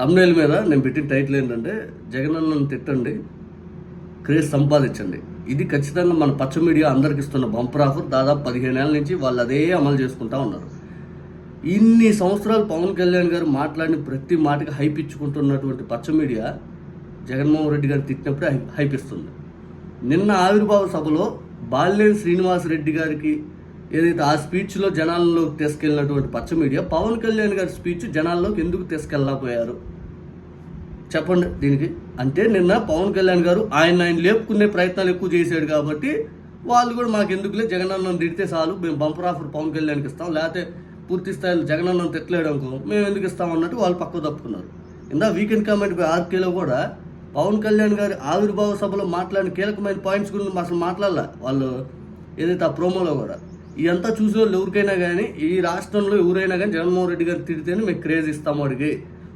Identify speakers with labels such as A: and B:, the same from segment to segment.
A: Thumbnail మీద నేను పెట్టిన టైటిల్ ఏంటంటే జగనన్నను తిట్టండి క్రేజ్ సంపాదించండి. ఇది ఖచ్చితంగా మన పచ్చ మీడియా అందరికి ఇస్తున్న బంపర్ ఆఫర్. దాదాపు పదిహేను ఏళ్ళ నుంచి వాళ్ళు అదే అమలు చేసుకుంటా ఉన్నారు. ఇన్ని సంవత్సరాలు పవన్ కళ్యాణ్ గారు మాట్లాడిన ప్రతి మాటకి హైప్ ఇచ్చుకుంటున్నటువంటి పచ్చ మీడియా జగన్మోహన్ రెడ్డి గారు తిట్టినప్పుడే హై- హైప్ ఇస్తుంది. నిన్న ఆవిర్భావ సభలో బాల్యం శ్రీనివాస్ రెడ్డి గారికి ఏదైతే ఆ స్పీచ్లో జనాల్లోకి తీసుకెళ్ళినటువంటి పచ్చ మీడియా పవన్ కళ్యాణ్ గారి స్పీచ్ జనాల్లోకి ఎందుకు తీసుకెళ్ళకపోయారు చెప్పండి దీనికి. అంటే నిన్న పవన్ కళ్యాణ్ గారు ఆయన ఆయన లేపుకునే ప్రయత్నాలు ఎక్కువ చేశాడు కాబట్టి వాళ్ళు కూడా మాకు ఎందుకులే జగనన్నను తిడితే చాలు మేము బంపర్ ఆఫర్ పవన్ కళ్యాణ్కి ఇస్తాం లేకపోతే పూర్తి స్థాయిలో జగనన్నను తిట్టలేడు అనుకో మేము ఎందుకు ఇస్తాం అన్నట్టు వాళ్ళు పక్కకు తప్పుకున్నారు. ఇందా వీకెండ్ కామెంట్ ఆర్కేలో కూడా పవన్ కళ్యాణ్ గారి ఆవిర్భావ సభలో మాట్లాడిన కీలకమైన పాయింట్స్ గురించి అసలు మాట్లాడాల వాళ్ళు ఏదైతే ఆ ప్రోమోలో కూడా. ఇదంతా చూసే వాళ్ళు ఎవరికైనా కానీ ఈ రాష్ట్రంలో ఎవరైనా కానీ జగన్మోహన్ రెడ్డి గారు తిడితేనే మేము క్రేజ్ ఇస్తాం వాడికి.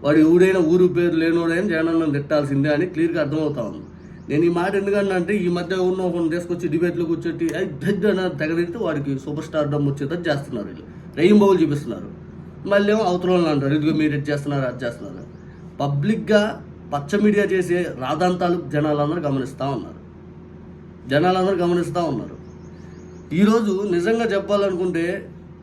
A: వాడు ఎవడైనా ఊరు పేరు లేనోడైనా జగనన్న తిట్టాల్సిందే అని క్లియర్గా అర్థమవుతా ఉంది. నేను ఈ మాట ఎందుకన్నా అంటే ఈ మధ్య ఉన్న ఒకరిని తీసుకొచ్చి డిబేట్లో కూర్చొట్టి అది పెద్ద తెగదిస్తే వాడికి సూపర్ స్టార్ డమ్ వచ్చేటట్టు చేస్తున్నారు వీళ్ళు. రెయిన్బోలు చూపిస్తున్నారు. మళ్ళీ ఏమో అవతల అంటారు ఇదిగో మీరు ఇది చేస్తున్నారు అది చేస్తున్నారు. పబ్లిక్గా పచ్చ మీడియా చేసే రాధాంతాలు జనాలందరూ గమనిస్తూ ఉన్నారు. జనాలందరూ గమనిస్తూ ఉన్నారు. ఈరోజు నిజంగా చెప్పాలనుకుంటే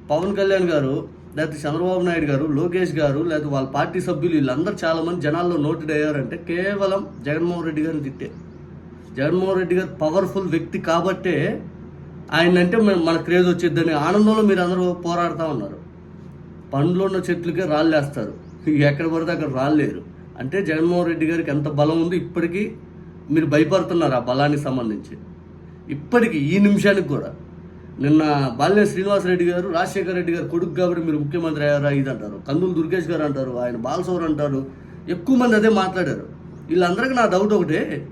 A: పవన్ కళ్యాణ్ గారు లేకపోతే చంద్రబాబు నాయుడు గారు లోకేష్ గారు లేకపోతే వాళ్ళ పార్టీ సభ్యులు వీళ్ళందరూ చాలామంది జనాల్లో నోటెడ్ అయ్యారంటే కేవలం జగన్మోహన్ రెడ్డి గారిని తిట్టే. జగన్మోహన్ రెడ్డి గారు పవర్ఫుల్ వ్యక్తి కాబట్టే ఆయన అంటే మన క్రేజ్ వచ్చేద్దని ఆనందంలో మీరు అందరూ పోరాడుతూ ఉన్నారు. పండ్లో ఉన్న చెట్లకే రాళ్ళేస్తారు. ఎక్కడ పడితే అక్కడ రాళ్ళేరు అంటే జగన్మోహన్ రెడ్డి గారికి ఎంత బలం ఉందో ఇప్పటికీ మీరు భయపడుతున్నారు ఆ బలానికి సంబంధించి. ఇప్పటికీ ఈ నిమిషానికి కూడా నిన్న బాలినేని శ్రీనివాసరెడ్డి గారు రాజశేఖర రెడ్డి గారు కొడుకు కాబట్టి మీరు ముఖ్యమంత్రి అయ్యారా ఇది అంటారు కందులు దుర్గేష్ గారు అంటారు ఆయన బాలసౌర్ అంటారు. ఎక్కువ మంది అదే మాట్లాడారు. వీళ్ళందరికీ నా డౌట్ ఒకటే.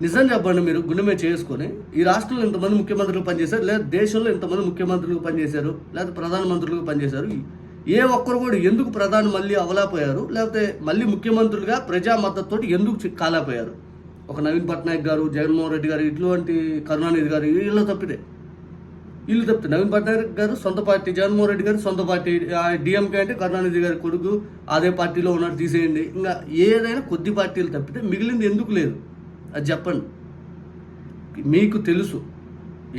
A: నిజం చెప్పండి మీరు గుండెమే చేసుకొని ఈ రాష్ట్రంలో ఇంతమంది ముఖ్యమంత్రులు పనిచేశారు లేదా దేశంలో ఇంతమంది ముఖ్యమంత్రులు పనిచేశారు లేదా ప్రధానమంత్రులు పనిచేశారు ఏ ఒక్కరు కూడా ఎందుకు ప్రధాని మళ్ళీ అవలేకపోయారు లేకపోతే మళ్ళీ ముఖ్యమంత్రులుగా ప్రజా మద్దతుతో ఎందుకు చి- కాలేకపోయారు? ఒక నవీన్ పట్నాయక్ గారు జగన్మోహన్ రెడ్డి గారు ఇటువంటి కరుణానిధి గారు వీళ్ళు తప్పితే. వీళ్ళు తప్పితే నవీన్ పట్నాయక్ గారు సొంత పార్టీ జగన్మోహన్ రెడ్డి గారు సొంత పార్టీ డిఎంకే అంటే కరుణానిధి గారి కొడుకు అదే పార్టీలో ఉన్నట్టు తీసేయండి. ఇంకా ఏదైనా కొద్ది పార్టీలు తప్పితే మిగిలింది ఎందుకు లేదు? అది చెప్పండి. మీకు తెలుసు.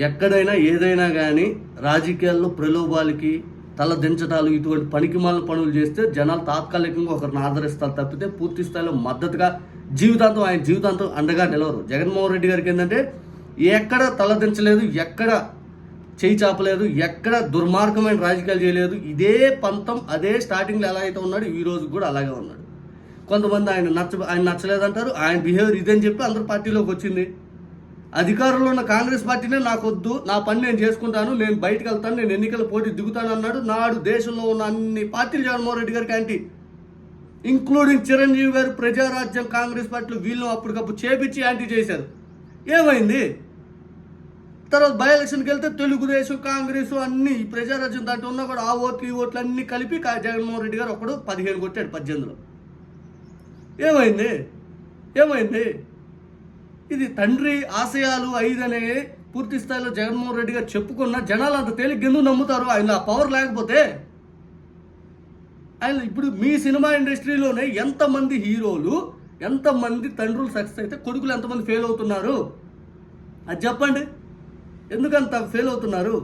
A: ఎక్కడైనా ఏదైనా కానీ రాజకీయాల్లో ప్రలోభాలకి తల దించటాలు ఇటువంటి పనికిమాల పనులు చేస్తే జనాలు తాత్కాలికంగా ఒకరిని ఆదరిస్తారు తప్పితే పూర్తి స్థాయిలో మద్దతుగా జీవితాంతం ఆయన జీవితాంతం అండగా నిలవరు. జగన్మోహన్ రెడ్డి గారికి ఏంటంటే ఎక్కడ తలదించలేదు ఎక్కడ చేయి చాపలేదు ఎక్కడ దుర్మార్గమైన రాజకీయాలు చేయలేదు. ఇదే పంతం అదే స్టార్టింగ్లో ఎలా అయితే ఉన్నాడు ఈ రోజు కూడా అలాగే ఉన్నాడు. కొంతమంది ఆయన నచ్చ ఆయన నచ్చలేదంటారు ఆయన బిహేవియర్ ఇదని చెప్పి అందరు పార్టీలోకి వచ్చింది. అధికారంలో ఉన్న కాంగ్రెస్ పార్టీనే నాకు వద్దు నా పని నేను చేసుకుంటాను నేను బయటకు వెళ్తాను నేను ఎన్నికల పోటీ దిగుతాను అన్నాడు. నాడు దేశంలో ఉన్న అన్ని పార్టీలు జగన్మోహన్ రెడ్డి గారికి యాంటీ. ఇంక్లూడింగ్ చిరంజీవి గారు ప్రజారాజ్యం కాంగ్రెస్ పార్టీలు వీళ్ళు అప్పటికప్పుడు చేపించి యాంటీ చేశారు. ఏమైంది? తర్వాత బై ఎలక్షన్కి వెళ్తే తెలుగుదేశం కాంగ్రెస్ అన్ని ఈ ప్రజారాజ్యం దాంట్లో ఉన్నా కూడా ఆ ఓట్లు ఈ ఓట్లు అన్ని కలిపి జగన్మోహన్ రెడ్డి గారు ఒకడు పదిహేను కొట్టాడు పద్దెనిమిదిలో. ఏమైంది? ఏమైంది? ఇది తండ్రి ఆశయాలు ఐదనే పూర్తి స్థాయిలో జగన్మోహన్ రెడ్డి గారు చెప్పుకున్న జనాలు అంత తేలిక ఎందుకు నమ్ముతారు? ఆయన ఆ పవర్ లేకపోతే? ఆయన ఇప్పుడు మీ సినిమా ఇండస్ట్రీలోనే ఎంతమంది హీరోలు ఎంతమంది తండ్రులు సక్సెస్ అయితే కొడుకులు ఎంతమంది ఫెయిల్ అవుతున్నారు? అది చెప్పండి. ఎందుకంత ఫెయిల్ అవుతున్నారు?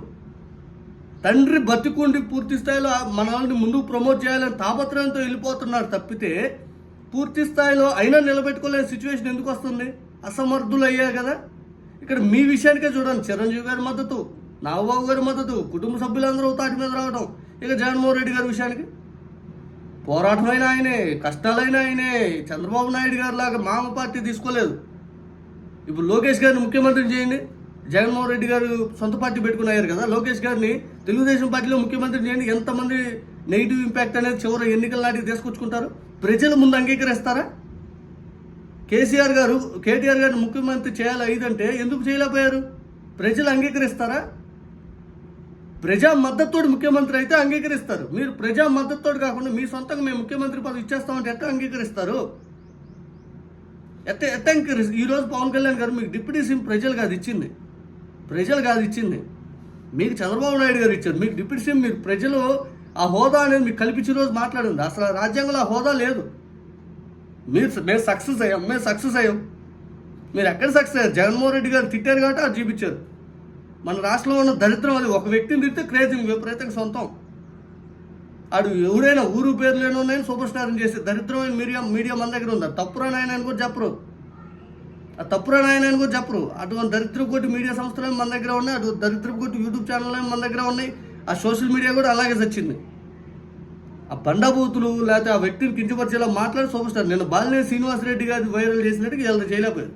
A: తండ్రి బతికుండి పూర్తి స్థాయిలో మన వాళ్ళని ముందుకు ప్రమోట్ చేయాలని తాపత్రయంతో వెళ్ళిపోతున్నారు తప్పితే పూర్తి స్థాయిలో అయినా నిలబెట్టుకోలేని సిచ్యువేషన్ ఎందుకు వస్తుంది? అసమర్థులు అయ్యారు కదా. ఇక్కడ మీ విషయానికే చూడండి. చిరంజీవి గారి మద్దతు నాగబాబు గారి మద్దతు కుటుంబ సభ్యులందరూ తాటి మీద రావడం ఇక జగన్మోహన్ రెడ్డి గారి విషయానికి? పోరాటమైన ఆయనే కష్టాలైన ఆయనే చంద్రబాబు నాయుడు గారి లాగా మామ పార్టీ తీసుకోలేదు. ఇప్పుడు లోకేష్ గారిని ముఖ్యమంత్రిని చేయండి. జగన్మోహన్ రెడ్డి గారు సొంత పార్టీ పెట్టుకుని అయ్యారు కదా. లోకేష్ గారిని తెలుగుదేశం పార్టీలో ముఖ్యమంత్రి చేయండి ఎంతమంది నెగిటివ్ ఇంపాక్ట్ అనేది చివరి ఎన్నికల నాటికి తీసుకొచ్చుకుంటారు? ప్రజలు ముందు అంగీకరిస్తారా? కేసీఆర్ గారు కేటీఆర్ గారిని ముఖ్యమంత్రి చేయాలి ఐదంటే ఎందుకు చేయలేకపోయారు? ప్రజలు అంగీకరిస్తారా? ప్రజా మద్దతుతోటి ముఖ్యమంత్రి అయితే అంగీకరిస్తారు. మీరు ప్రజా మద్దతుతోటి కాకుండా మీ సొంతంగా మేము ముఖ్యమంత్రి పదవి ఇచ్చేస్తామంటే ఎట్లా అంగీకరిస్తారు? ఎట్ట ఎట్ట అంగీకరిస్తారు ఈ రోజు పవన్ కళ్యాణ్ గారు మీకు డిప్యూటీ సీఎం ప్రజలు కాదు ఇచ్చింది. ప్రజలు కాదు ఇచ్చింది. మీకు చంద్రబాబు నాయుడు గారు ఇచ్చారు. మీకు డిప్యూటీ సీఎం మీరు ప్రజలు ఆ హోదా అనేది మీకు కల్పించిన రోజు మాట్లాడింది. అసలు రాజ్యాంగంలో ఆ హోదా లేదు. మీరు మేము సక్సెస్ అయ్యాం. మేము సక్సెస్ అయ్యాం. మీరు ఎక్కడ సక్సెస్ అయ్యారు? జగన్మోహన్ రెడ్డి గారు తిట్టారు కాబట్టి అది చూపించారు మన రాష్ట్రంలో ఉన్న దరిద్రం అది. ఒక వ్యక్తిని తిడితే క్రేజీ విపరీతంగా సొంతం. ఆడు ఎవడైనా ఊరు పేరు లేని ఉన్నాయని సూపర్ స్టార్ని చేసి దరిద్రమైన మీడియా మీడియా మన దగ్గర ఉంది? తప్పురా నాయన అని కూడా చెప్పరు. తప్పురా నాయన అని కూడా చెప్పరు. అటువంటి దరిద్ర కొట్టి మీడియా సంస్థలు మన దగ్గర ఉన్నాయి అటు దరిద్ర కొట్టి యూట్యూబ్ ఛానల్ మన దగ్గర ఉన్నాయి. ఆ సోషల్ మీడియా కూడా అలాగే చచ్చింది ఆ బండబూతులు లేకపోతే ఆ వ్యక్తిని కించపరిచేలా మాట్లాడి సూపర్ నేను బాలినేని శ్రీనివాసరెడ్డి గారు వైరల్ చేసినట్టుగా వీళ్ళు చేయలేకపోయారు.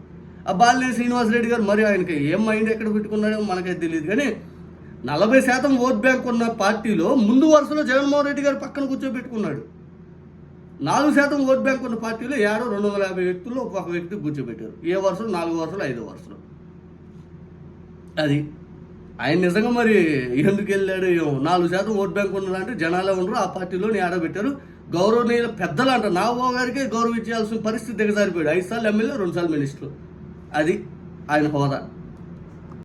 A: ఆ బాలినేని శ్రీనివాసరెడ్డి గారు మరి ఆయనకి ఏం మైండ్ ఎక్కడ పెట్టుకున్నాడో మనకైతే తెలియదు. కానీ నలభై శాతం ఓట్ బ్యాంక్ ఉన్న పార్టీలో ముందు వరుసలో జగన్మోహన్ రెడ్డి గారు పక్కన కూర్చోబెట్టుకున్నాడు. నాలుగు శాతం ఓట్ బ్యాంక్ ఉన్న పార్టీలో ఏడో రెండు వందల యాభై వ్యక్తుల్లో ఒక వ్యక్తి కూర్చోబెట్టారు. ఏ వరుసలు? నాలుగు వరుసలు ఐదో వరుసలు. అది. ఆయన నిజంగా మరి ఎందుకు వెళ్ళాడు? ఏమో. నాలుగు శాతం ఓట్ బ్యాంక్ ఉన్నారంటే జనాలే ఉండరు ఆ పార్టీలో ఆడబెట్టారు గౌరవనీయుల పెద్దలు అంట నాగబాబు గారికి గౌరవించాల్సిన పరిస్థితి దిగజారిపోయాడు. ఐదు సార్లు ఎమ్మెల్యే రెండు సార్లు మినిస్టర్. అది ఆయన హోదా.